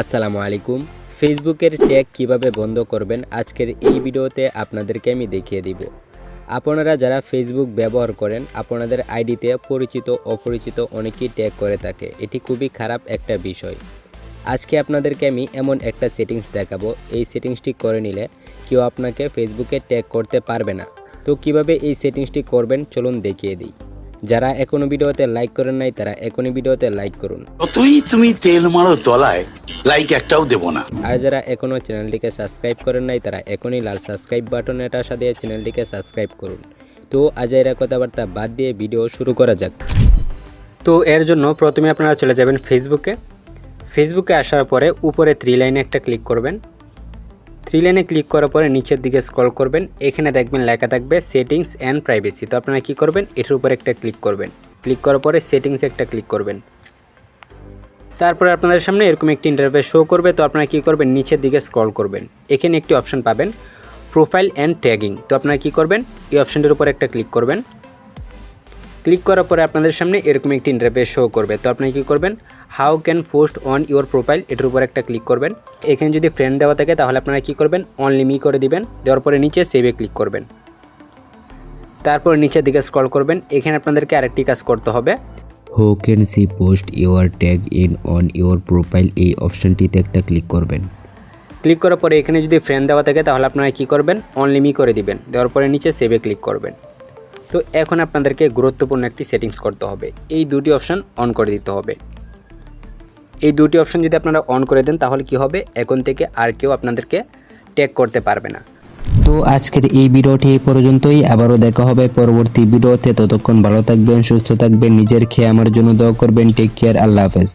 আসসালামু আলাইকুম। ফেসবুকের ট্যাগ কীভাবে বন্ধ করবেন আজকের এই ভিডিওতে আপনাদেরকে আমি দেখিয়ে দিব। আপনারা যারা ফেসবুক ব্যবহার করেন, আপনাদের আইডিতে পরিচিত, অপরিচিত অনেকেই ট্যাগ করে থাকে। এটি খুবই খারাপ একটা বিষয়। আজকে আপনাদেরকে আমি এমন একটা সেটিংস দেখাবো। এই সেটিংসটি করে নিলে কেউ আপনাকে ফেসবুকে ট্যাগ করতে পারবে না। তো কীভাবে এই সেটিংসটি করবেন চলুন দেখিয়ে দিই। যারা এখনও ভিডিওতে লাইক করেন নাই, তারা এখনই ভিডিওতে লাইক করুন। যতই তুমি তেল মারো তলায় লাইক একটাও দেবো না। আর যারা এখনও চ্যানেলটিকে সাবস্ক্রাইব করেন নাই, তারা এখনই লাল সাবস্ক্রাইব বাটনে টাসা দিয়ে চ্যানেলটিকে সাবস্ক্রাইব করুন। তো আজ এরা কথাবার্তা বাদ দিয়ে ভিডিও শুরু করা যাক। তো এর জন্য প্রথমে আপনারা চলে যাবেন ফেসবুকে ফেসবুকে আসার পরে উপরে থ্রি লাইনে একটা ক্লিক করবেন। থ্রি লাইনে ক্লিক করার পরে নিচের দিকে স্ক্রল করবেন। এখানে দেখবেন লেখা থাকবে সেটিংস অ্যান্ড প্রাইভেসি তো আপনারা কী করবেন? এটার উপরে একটা ক্লিক করবেন। ক্লিক করার পরে সেটিংসে একটা ক্লিক করবেন। তারপরে আপনাদের সামনে এরকম একটি ইন্টারফেস শো করবে। তো আপনারা কী করবেন? নিচের দিকে স্ক্রল করবেন। এখানে একটি অপশন পাবেন প্রোফাইল অ্যান্ড ট্যাগিং তো আপনারা কী করবেন? এই অপশানটির উপর একটা ক্লিক করবেন। ক্লিক করার পরে আপনাদের সামনে এরকম একটি ইন্টারফেস শো করবে। তো আপনি কি করবেন? How can post on your profile এটার উপর একটা ক্লিক করবেন। এখানে যদি ফ্রেন্ড দেওয়া থাকে, তাহলে আপনারা কি করবেন? অনলি মি করে দিবেন। দেওয়ার পরে নিচে সেভে ক্লিক করবেন। তারপর নিচের দিকে স্ক্রল করবেন। এখানে আপনাদেরকে আরেকটি কাজ করতে হবে। Who can see post your tag in on your profile এই অপশনটিতে একটা ক্লিক করবেন। ক্লিক করার পরে এখানে যদি ফ্রেন্ড দেওয়া থাকে তাহলে আপনারা কী করবেন? অনলিমি করে দিবেন। দেওয়ার পরে নিচে সেভে ক্লিক করবেন। তো এখন আপনাদেরকে গুরুত্বপূর্ণ একটি সেটিংস করতে হবে। এই দুটি অপশান অন করে দিতে হবে। এই দুটি অপশন যদি আপনারা অন করে দেন তাহলে কি হবে? এখন থেকে আর কেউ আপনাদেরকে ট্যাগ করতে পারবে না। তো আজকের এই ভিডিওটি পর্যন্তই। আবারও দেখা হবে পরবর্তী ভিডিওতে। ততক্ষণ ভালো থাকবেন, সুস্থ থাকবেন, নিজের খেয়ে আমার জন্য দোয়া করবেন। টেক কেয়ার আল্লাহ হাফেজ।